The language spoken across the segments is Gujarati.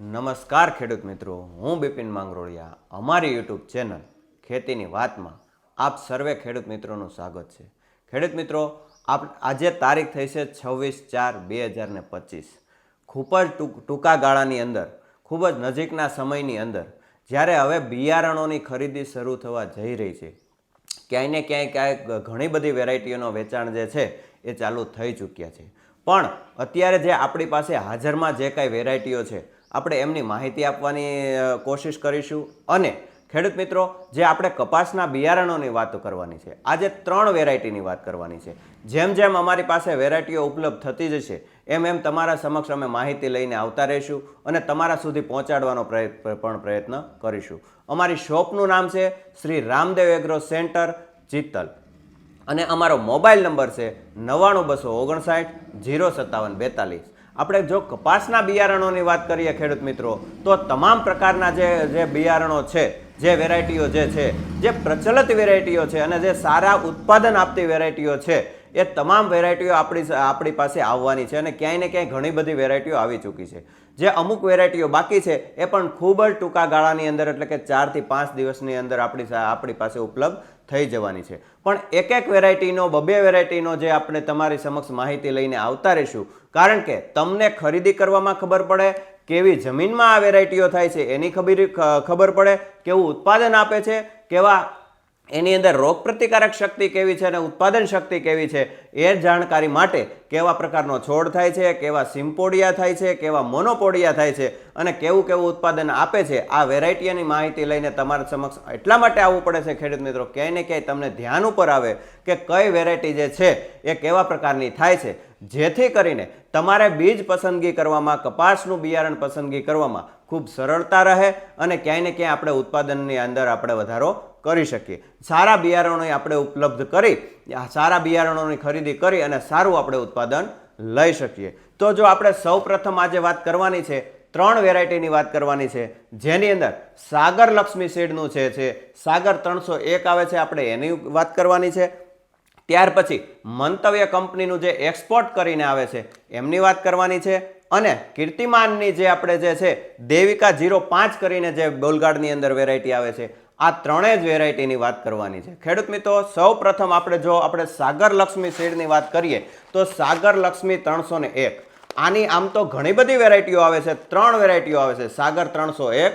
નમસ્કાર ખેડૂત મિત્રો, હું બિપિન માંગરોળિયા. અમારી યુટ્યુબ ચેનલ ખેતીની વાતમાં આપ સર્વે ખેડૂત મિત્રોનું સ્વાગત છે. ખેડૂત મિત્રો, આપ આજે તારીખ થઈ છે છવ્વીસ ચાર બે હજાર ને પચીસ. ખૂબ જ ટૂંક ટૂંકા ગાળાની અંદર, ખૂબ જ નજીકના સમયની અંદર, જ્યારે હવે બિયારણોની ખરીદી શરૂ થવા જઈ રહી છે, ક્યાંય ને ક્યાંય ક્યાંય ઘણી બધી વેરાયટીઓનો વેચાણ જે છે એ ચાલુ થઈ ચૂક્યા છે. પણ અત્યારે જે આપણી પાસે હાજરમાં જે કાંઈ વેરાયટીઓ છે આપણે એમની માહિતી આપવાની કોશિશ કરીશું. અને ખેડૂત મિત્રો, જે આપણે કપાસના બિયારણોની વાતો કરવાની છે, આજે ત્રણ વેરાયટીની વાત કરવાની છે. જેમ જેમ અમારી પાસે વેરાયટીઓ ઉપલબ્ધ થતી જશે, એમ એમ તમારા સમક્ષ અમે માહિતી લઈને આવતા રહીશું અને તમારા સુધી પહોંચાડવાનો પણ પ્રયત્ન કરીશું. અમારી શોપનું નામ છે શ્રી રામદેવ એગ્રો સેન્ટર, ચિત્તલ. અને અમારો મોબાઈલ નંબર છે નવ્વાણું બસો ઓગણસાઠ, જીરો સત્તાવન બેતાલીસ. આપણે જો કપાસના બિયારણોની વાત કરીએ ખેડૂત મિત્રો, તો તમામ પ્રકારના જે જે બિયારણો છે, જે વેરાયટીઓ જે છે, જે પ્રચલિત વેરાયટીઓ છે અને જે સારા ઉત્પાદન આપતી વેરાયટીઓ છે, એ તમામ વેરાયટીઓ આપણી આપણી પાસે આવવાની છે અને ક્યાંય ને ક્યાંય ઘણી બધી વેરાયટીઓ આવી ચૂકી છે. જે અમુક વેરાયટીઓ બાકી છે, એ પણ ખૂબ જ ટૂંકા ગાળાની અંદર, એટલે કે ચારથી પાંચ દિવસની અંદર આપણી આપણી પાસે ઉપલબ્ધ થઈ જવાની છે. પણ એક એક વેરાયટીનો, બબે વેરાયટીનો જે આપણે તમારી સમક્ષ માહિતી લઈને આવતા રહીશું, કારણ કે તમને ખરીદી કરવામાં ખબર પડે, કેવી જમીનમાં આ વેરાયટીઓ થાય છે એની ખબર ખબર પડે, કેવું ઉત્પાદન આપે છે, કેવા એની અંદર રોગ પ્રતિકારક શક્તિ કેવી છે અને ઉત્પાદન શક્તિ કેવી છે એ જાણકારી માટે કેવા પ્રકારનો છોડ થાય છે, કેવા સિમ્પોડિયા થાય છે, કેવા મોનોપોડિયા થાય છે અને કેવું કેવું ઉત્પાદન આપે છે, આ વેરાયટીની માહિતી લઈને તમારા સમક્ષ એટલા માટે આવવું પડે છે ખેડૂત મિત્રો ક્યાંય ને ક્યાંય તમને ધ્યાન ઉપર આવે કે કઈ વેરાયટી જે છે એ કેવા પ્રકારની થાય છે. જેથી કરીને તમારે બીજ પસંદગી કરવામાં, કપાસનું બિયારણ પસંદગી કરવામાં ખૂબ સરળતા રહે અને ક્યાંય ને ક્યાંય આપણે ઉત્પાદનની અંદર આપણે વધારો કરી શકીએ. સારા બિયારણો આપણે ઉપલબ્ધ કરી સારા બિયારણોની ખરીદી કરી અને સારું આપણે ઉત્પાદન લઈ શકીએ. તો જો આપણે સૌ પ્રથમ આજે વાત કરવાની છે, ત્રણ વેરાયટીની વાત કરવાની છે, જેની અંદર સાગર લક્ષ્મી સીડનું છે છે, સાગર ત્રણસો એક આવે છે, આપણે એની વાત કરવાની છે. ત્યાર પછી મંતવ્ય કંપનીનું જે એક્સપોર્ટ કરીને આવે છે, એમની વાત કરવાની છે. અને કીર્તિમાનની જે આપણે જે છે, દેવિકા જીરો પાંચ કરીને જે બોલગાડની અંદર વેરાયટી આવે છે આ ત્રણેય જ વેરાયટીની વાત કરવાની છે. ખેડૂત મિત્રો સૌ પ્રથમ આપણે જો આપણે સાગર લક્ષ્મી સીડની વાત કરીએ, તો સાગર લક્ષ્મી ત્રણસો એક. આની આમ તો ઘણી બધી વેરાયટીઓ આવે છે. ત્રણ વેરાયટીઓ આવે છે. સાગર ત્રણસો એક,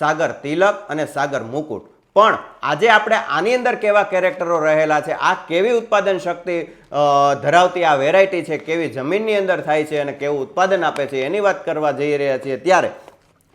સાગર તિલક અને સાગર મુકુટ. પણ આજે આપણે આની અંદર કેવા કેરેક્ટરો રહેલા છે, આ કેવી ઉત્પાદન શક્તિ ધરાવતી આ વેરાયટી છે, કેવી જમીનની અંદર થાય છે અને કેવું ઉત્પાદન આપે છે, એની વાત કરવા જઈ રહ્યા છીએ ત્યારે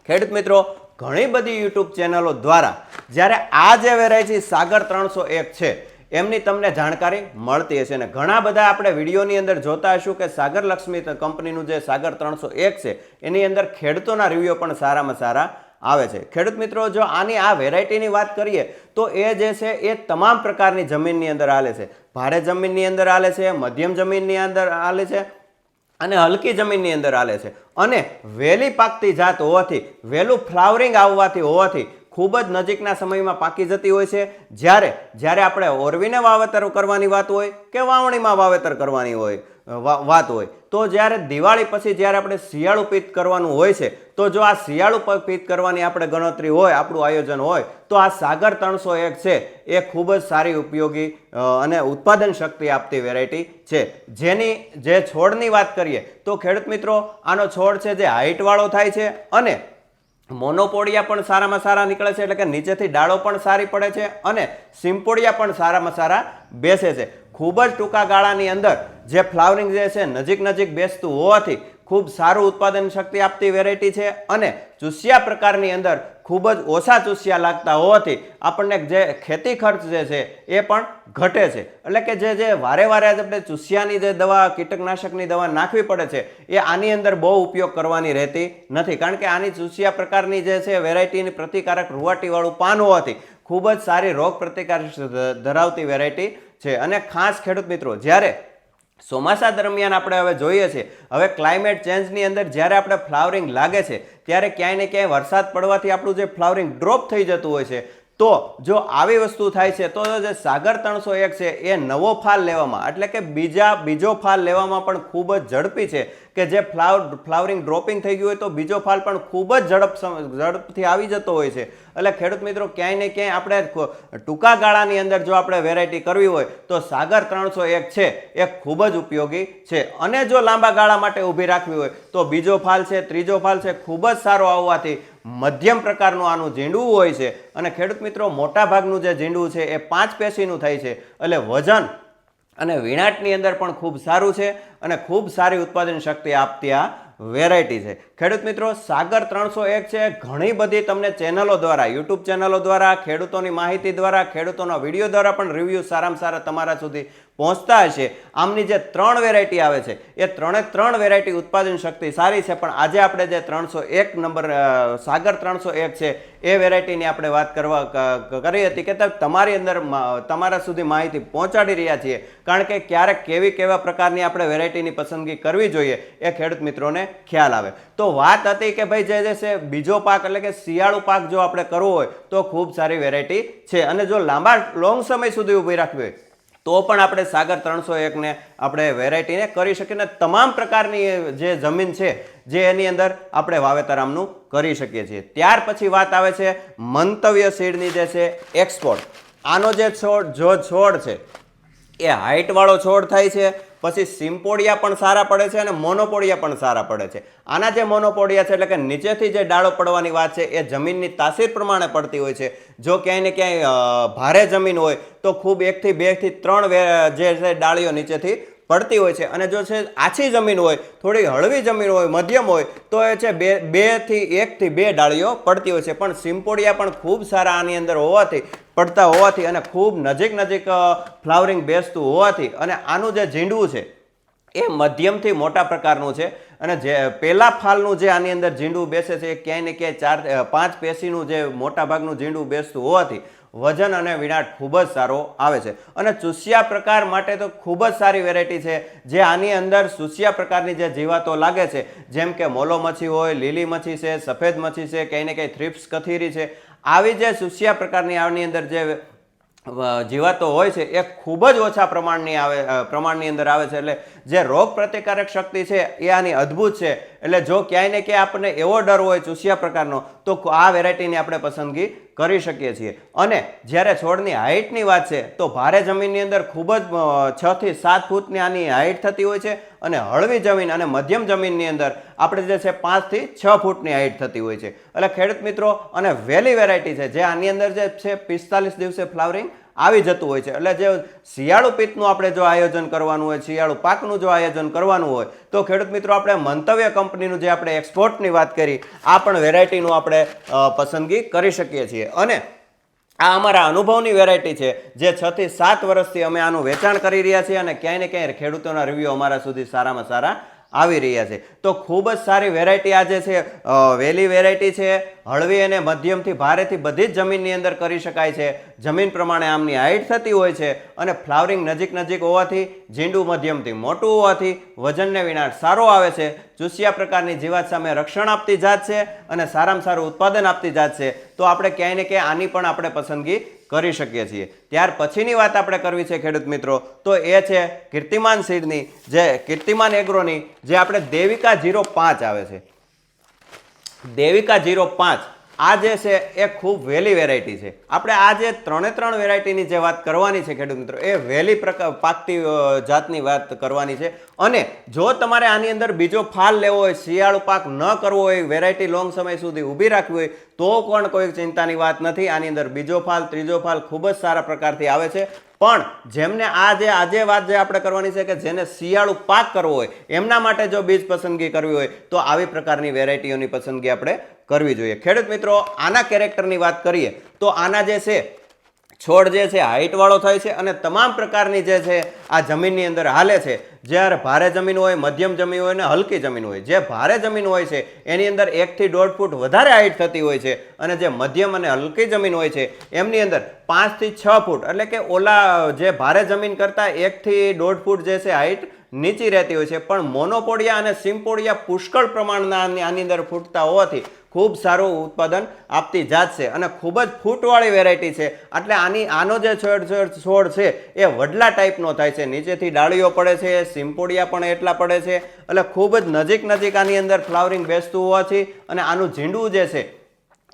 ખેડૂત મિત્રો ઘણી બધી યુટ્યુબ ચેનલો દ્વારા જ્યારે આ જે વેરાયટી સાગર ત્રણસો એક છે, એમની તમને જાણકારી મળતી હશે. અને ઘણા બધા આપણે વિડીયોની અંદર જોતા હશું કે સાગર લક્ષ્મી કંપનીનું જે સાગર ત્રણસો એક છે, એની અંદર ખેડૂતોના રિવ્યુ પણ સારામાં સારા આવે છે. ખેડૂત મિત્રો, જો આની આ વેરાયટીની વાત કરીએ, તો એ જે છે, એ તમામ પ્રકારની જમીનની અંદર હાલે છે. ભારે જમીનની અંદર હાલે છે, મધ્યમ જમીનની અંદર હાલે છે અને હલકી જમીનની અંદર હાલે છે. અને વહેલી પાકતી જાત હોવાથી વહેલું ફ્લાવરિંગ આવવાથી હોવાથી ખૂબ જ નજીકના સમયમાં પાકી જતી હોય છે. જ્યારે જ્યારે આપણે ઓરવીને વાવેતર કરવાની વાત હોય કે વાવણીમાં વાવેતર કરવાની હોય વાત હોય, તો જ્યારે દિવાળી પછી જ્યારે આપણે શિયાળુ પિત્ત કરવાનું હોય છે, તો જો આ શિયાળુ પિત્ત કરવાની આપણે ગણતરી હોય, આપણું આયોજન હોય, તો આ સાગર ત્રણસો એક છે, એ ખૂબ જ સારી ઉપયોગી અને ઉત્પાદન શક્તિ આપતી વેરાયટી છે. જેની, જે છોડની વાત કરીએ, તો ખેડૂત મિત્રો, આનો છોડ છે જે હાઇટવાળો થાય છે અને મોનોપોડિયા પણ સારામાં સારા નીકળે છે, એટલે કે નીચેથી ડાળો પણ સારી પડે છે અને સિમ્પોડિયા પણ સારામાં સારા બેસે છે. ખૂબ જ ટૂંકા ગાળાની અંદર જે ફ્લાવરિંગ જે છે, નજીક નજીક બેસતું હોવાથી ખૂબ સારું ઉત્પાદન શક્તિ આપતી વેરાયટી છે અને ચૂસિયા પ્રકારની અંદર ખૂબ જ ઓછા ચૂસિયા લાગતા હોવાથી આપણને જે ખેતી ખર્ચ જે છે એ પણ ઘટે છે. એટલે કે જે જે વારે વારે આપણે ચૂસિયાની જે દવા, કીટકનાશકની દવા નાખવી પડે છે, એ આની અંદર બહુ ઉપયોગ કરવાની રહેતી નથી. કારણ કે આની ચૂસિયા પ્રકારની જે છે વેરાયટીની પ્રતિકારક રૂવાટીવાળું પાન હોવાથી ખૂબ જ સારી રોગ પ્રતિકાર ધરાવતી વેરાયટી છે. અને ખાસ ખેડૂત મિત્રો, જ્યારે ચોમાસા દરમિયાન આપણે હવે જોઈએ છીએ હવે ક્લાઇમેટ ચેન્જની અંદર જ્યારે આપણે ફ્લાવરિંગ લાગે છે, ત્યારે ક્યાંય ને ક્યાંય વરસાદ પડવાથી આપણું જે ફ્લાવરિંગ ડ્રોપ થઈ જતું હોય છે તો જો આવી વસ્તુ થાય છે, તો જે સાગર ત્રણસો એક છે, એ નવો ફાલ લેવામાં, એટલે કે બીજા, બીજો ફાલ લેવામાં પણ ખૂબ જ ઝડપી છે, કે જે ફ્લાવર ફ્લાવરિંગ ડ્રોપિંગ થઈ ગયું હોય તો બીજો ફાલ પણ ખૂબ જ ઝડપ ઝડપથી આવી જતો હોય છે. એટલે ખેડૂત મિત્રો, ક્યાંય ને ક્યાંય આપણે ટૂંકા ગાળાની અંદર જો આપણે વેરાયટી કરવી હોય, તો સાગર ત્રણસો એક છે, એ ખૂબ જ ઉપયોગી છે. અને જો લાંબા ગાળા માટે ઊભી રાખવી હોય, તો બીજો ફાલ છે, ત્રીજો ફાલ છે, ખૂબ જ સારો આવવાથી મધ્યમ પ્રકારનું આનું ઝીંડવું હોય છે અને ખેડૂત મિત્રો મોટા ભાગનું જે ઝીંડવું છે એ પાંચ પેશીનું થાય છે. એટલે વજન અને વિણાટની અંદર પણ ખૂબ સારું છે અને ખૂબ સારી ઉત્પાદન શક્તિ આપતી આ વેરાયટી છે. ખેડૂત મિત્રો, સાગર ત્રણસો એક છે. ઘણી બધી તમને ચેનલો દ્વારા, યુટ્યુબ ચેનલો દ્વારા, ખેડૂતોની માહિતી દ્વારા, ખેડૂતોના વીડિયો દ્વારા પણ રિવ્યૂ સારામાં સારા તમારા સુધી પહોંચતા હશે. આમની જે ત્રણ વેરાયટી આવે છે, એ ત્રણે ત્રણ વેરાયટી ઉત્પાદન શક્તિ સારી છે, પણ આજે આપણે જે ત્રણસો એક નંબર સાગર ત્રણસો એક છે, એ વેરાયટીની આપણે વાત કરવા કરી હતી કે તમારી અંદર તમારા સુધી માહિતી પહોંચાડી રહ્યા છીએ. કારણ કે ક્યારેક કેવી કેવા પ્રકારની આપણે વેરાયટીની પસંદગી કરવી જોઈએ, એ ખેડૂત મિત્રોને ખ્યાલ આવે. તો વાત હતી કે ભાઈ જે છે, બીજો પાક એટલે કે શિયાળુ પાક જો આપણે કરવો હોય, તો ખૂબ સારી વેરાયટી છે. અને જો લાંબા લોંગ સમય સુધી ઊભી રાખવી હોય તો પણ આપણે સાગર ત્રણસો એકને આપણે વેરાયટીને કરી શકીએ અને તમામ પ્રકારની જે જમીન છે, જે એની અંદર આપણે વાવેતર આમનું કરી શકીએ છીએ. ત્યાર પછી વાત આવે છે મંતવ્ય સીડની જે છે એક્સપોર્ટ આનો જે છોડ, જો છોડ છે, એ હાઇટવાળો છોડ થાય છે પછી સિમ્પોડિયા પણ સારા પડે છે અને મોનોપોડિયા પણ સારા પડે છે. આના જે મોનોપોડિયા છે એટલે કે નીચેથી જે ડાળો પડવાની વાત છે, એ જમીનની તાસીર પ્રમાણે પડતી હોય છે. જો ક્યાંય ને ક્યાંય ભારે જમીન હોય, તો ખૂબ એકથી બેથી ત્રણ જે છે ડાળીઓ નીચેથી પડતી હોય છે અને જો છે આછી જમીન હોય, થોડી હળવી જમીન હોય, મધ્યમ હોય, તો એ છે બે, બેથી એકથી બે ડાળીઓ પડતી હોય છે. પણ સિમ્પોડિયા પણ ખૂબ સારા આની અંદર હોવાથી, પડતા હોવાથી અને ખૂબ નજીક નજીક ફ્લાવરિંગ બેસતું હોવાથી અને આનું જે ઝીંડવું છે, એ મધ્યમથી મોટા પ્રકારનું છે. અને જે પહેલા ફાલનું જે આની અંદર ઝીંડું બેસે છે, એ ક્યાંય ને ક્યાંય ચાર પાંચ પેશીનું જે મોટા ભાગનું ઝીંડું બેસતું હોવાથી વજન અને વિનાટ ખૂબ જ સારો આવે છે. અને ચૂસિયા પ્રકાર માટે તો ખૂબ જ સારી વેરાયટી છે. જે આની અંદર ચૂસિયા પ્રકારની જે જીવાતો લાગે છે, જેમ કે મોલો મચ્છી હોય, લીલી મચ્છી છે, સફેદ મચ્છી છે, કંઈ ને કંઈ થ્રિપ્સ કથીરી છે, આવી જે ચૂસિયા પ્રકારની આની અંદર જે જીવાતો હોય છે, એ ખૂબ જ ઓછા પ્રમાણની આવે પ્રમાણની અંદર આવે છે. એટલે જે રોગ પ્રતિકારક શક્તિ છે, એ આની અદ્ભુત છે. એટલે જો ક્યાંય ને ક્યાંય આપણને એવો ડર હોય ચૂસિયા પ્રકારનો, તો આ વેરાયટીની આપણે પસંદગી કરી શકીએ છીએ. અને જ્યારે છોડની હાઇટની વાત છે, તો ભારે જમીનની અંદર ખૂબ જ છથી સાત ફૂટની આની હાઇટ થતી હોય છે અને હળવી જમીન અને મધ્યમ જમીનની અંદર આપણે જે છે પાંચથી છ ફૂટની હાઇટ થતી હોય છે. એટલે ખેડૂત મિત્રો, અને વહેલી વેરાયટી છે, જે આની અંદર જે છે પિસ્તાલીસ દિવસે ફ્લાવરિંગ આવી જતું હોય છે. એટલે જે શિયાળુ પિત્તનું આપણે જો આયોજન કરવાનું હોય, શિયાળુ પાકનું જો આયોજન કરવાનું હોય, તો ખેડૂત મિત્રો આપણે મંતવ્ય કંપનીનું જે આપણે એક્સપોર્ટની વાત કરી, આ પણ વેરાયટીનું આપણે પસંદગી કરી શકીએ છીએ. અને આ અમારા અનુભવની વેરાયટી છે, જે છ સાત વર્ષથી અમે આનું વેચાણ કરી રહ્યા છીએ અને ક્યાંય ને ક્યાંય ખેડૂતોના રિવ્યૂ અમારા સુધી સારામાં સારા આવી રહ્યા છે. તો ખૂબ જ સારી વેરાયટી આજે છે વહેલી વેરાયટી છે. હળવી અને મધ્યમથી ભારેથી બધી જ જમીનની અંદર કરી શકાય છે. જમીન પ્રમાણે આમની હાઇટ થતી હોય છે અને ફ્લાવરિંગ નજીક નજીક હોવાથી, ઝીંડું મધ્યમથી મોટું હોવાથી વજનને વિનાટ સારો આવે છે. ચૂસિયા પ્રકારની જીવાત સામે રક્ષણ આપતી જાત છે અને સારામાં સારું ઉત્પાદન આપતી જાત છે. તો આપણે ક્યાંય ને ક્યાંય આની પણ આપણે પસંદગી કરી શકીએ છીએ. ત્યાર પછીની વાત આપણે કરવી છે, ખેડૂત મિત્રો, તો એ છે કીર્તિમાન સીડની, જે કીર્તિમાન એગ્રોની, જે આપણે દેવિકા જીરો પાંચ આવે છે. દેવિકા જીરો પાંચ આ જે છે, એ ખૂબ વહેલી વેરાયટી છે. આપણે આ જે ત્રણે ત્રણ વેરાયટીની જે વાત કરવાની છે ખેડૂત મિત્રો, એ વહેલી પ્રકાર, પાકતી જાતની વાત કરવાની છે. અને જો તમારે આની અંદર બીજો ફાલ લેવો હોય, શિયાળુ પાક ન કરવો હોય વેરાયટી લોંગ સમય સુધી ઊભી રાખવી હોય, તો પણ કોઈ ચિંતાની વાત નથી. આની અંદર બીજો ફાલ, ત્રીજો ફાલ ખૂબ જ સારા પ્રકારથી આવે છે. પણ જેમને આ જે આજે વાત જે આપણે કરવાની છે કે જેને શિયાળુ પાક કરવો હોય, એમના માટે જો બીજ પસંદગી કરવી હોય, તો આવી પ્રકારની વેરાયટીઓની પસંદગી આપણે કરવી જોઈએ. ખેડૂત મિત્રો, આના કેરેક્ટરની વાત કરીએ, તો આના જે છે છોડ જે છે, હાઇટવાળો થાય છે અને તમામ પ્રકારની જે છે, આ જમીનની અંદર હાલે છે. જ્યારે ભારે જમીન હોય, મધ્યમ જમીન હોય ને હલકી જમીન હોય. જે ભારે જમીન હોય છે, એની અંદર એકથી દોઢ ફૂટ વધારે હાઇટ થતી હોય છે અને જે મધ્યમ અને હલકી જમીન હોય છે, એમની અંદર પાંચથી છ ફૂટ. એટલે કે ઓલા જે ભારે જમીન કરતાં એકથી દોઢ ફૂટ જે છે, હાઇટ નીચી રહેતી હોય છે. પણ મોનોપોડિયા અને સિમ્પોડિયા પુષ્કળ પ્રમાણના આની અંદર ફૂટતા હોવાથી ખૂબ સારું ઉત્પાદન આપતી જાત છે અને ખૂબ જ ફૂટવાળી વેરાયટી છે. એટલે આની, આનો જે છોડ છે, એ વડલા ટાઈપનો થાય છે. નીચેથી ડાળીઓ પડે છે સિમ્પોડિયા પણ એટલા પડે છે. એટલે ખૂબ જ નજીક નજીક આની અંદર ફ્લાવરિંગ બેસતું હોવાથી અને આનું ઝીંડવું જે છે,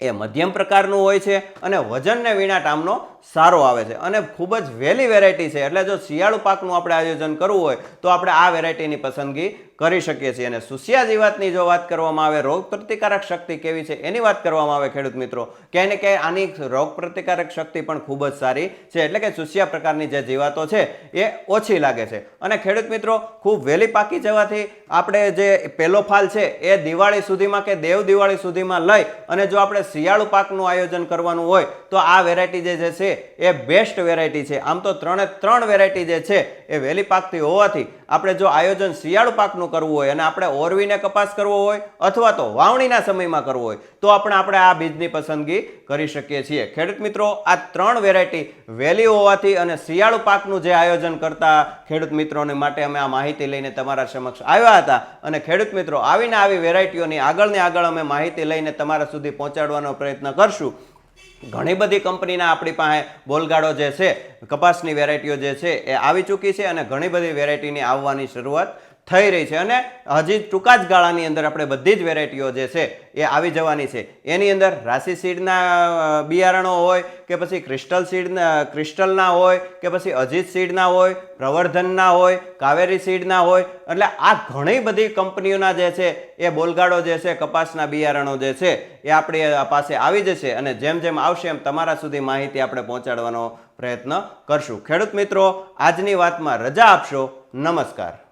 એ મધ્યમ પ્રકારનું હોય છે અને વજનને વિના ટામનો સારો આવે છે. અને ખૂબ જ વહેલી વેરાયટી છે. એટલે જો શિયાળુ પાકનું આપણે આયોજન કરવું હોય, તો આપણે આ વેરાયટીની પસંદગી કરી શકીએ છીએ. અને સુસિયા જીવાતની જો વાત કરવામાં આવે, રોગ પ્રતિકારક શક્તિ કેવી છે એની વાત કરવામાં આવે ખેડૂત મિત્રો ક્યાંય ને ક્યાંય આની રોગ પ્રતિકારક શક્તિ પણ ખૂબ જ સારી છે. એટલે કે સુસિયા પ્રકારની જે જીવાતો છે, એ ઓછી લાગે છે. અને ખેડૂત મિત્રો, ખૂબ વહેલી પાકી જવાથી આપણે જે પહેલો ફાલ છે, એ દિવાળી સુધીમાં કે દેવ દિવાળી સુધીમાં લઈ અને જો આપણે શિયાળુ પાકનું આયોજન કરવાનું હોય તો આ વેરાયટી જે છે એ બેસ્ટ વેરાયટી છે. આમ તો ત્રણે ત્રણ વેરાયટી જે છે એ વહેલી પાકતી હોવાથી આપણે જો આયોજન શિયાળુ પાકનું કરવું હોય અને આપણે ઓરવીને કપાસ કરવો હોય અથવા તો વાવણીના સમયમાં કરવો હોય, તો આપણે આપણે આ બીજની પસંદગી કરી શકીએ છીએ. ખેડૂત મિત્રો, આ ત્રણ વેરાયટી વહેલી હોવાથી અને શિયાળુ પાકનું જે આયોજન કરતા ખેડૂત મિત્રોને માટે અમે આ માહિતી લઈને તમારા સમક્ષ આવ્યા હતા અને ખેડૂત મિત્રો, આવીને આવી વેરાયટીઓની આગળને આગળ અમે માહિતી લઈને તમારા સુધી પહોંચાડવાનો પ્રયત્ન કરશું. ઘણી બધી કંપનીના આપણી પાસે બોલગાડો જે છે, કપાસની વેરાયટીઓ જે છે, એ આવી ચૂકી છે અને ઘણી બધી વેરાયટીની આવવાની શરૂઆત થઈ રહી છે. અને હજી ટૂંકા જ ગાળાની અંદર આપણે બધી જ વેરાયટીઓ જે છે એ આવી જવાની છે. એની અંદર રાશિ સીડના બિયારણો હોય કે પછી ક્રિસ્ટલ સીડના ક્રિસ્ટલના હોય કે પછી અજીત સીડના હોય, પ્રવર્ધનના હોય, કાવેરી સીડના હોય, એટલે આ ઘણી બધી કંપનીઓના જે છે એ બોલગાડો જે છે, કપાસના બિયારણો જે છે એ આપણી પાસે આવી જશે. અને જેમ જેમ આવશે એમ તમારા સુધી માહિતી આપણે પહોંચાડવાનો પ્રયત્ન કરશું. ખેડૂત મિત્રો, આજની વાતમાં રજા આપશો. નમસ્કાર.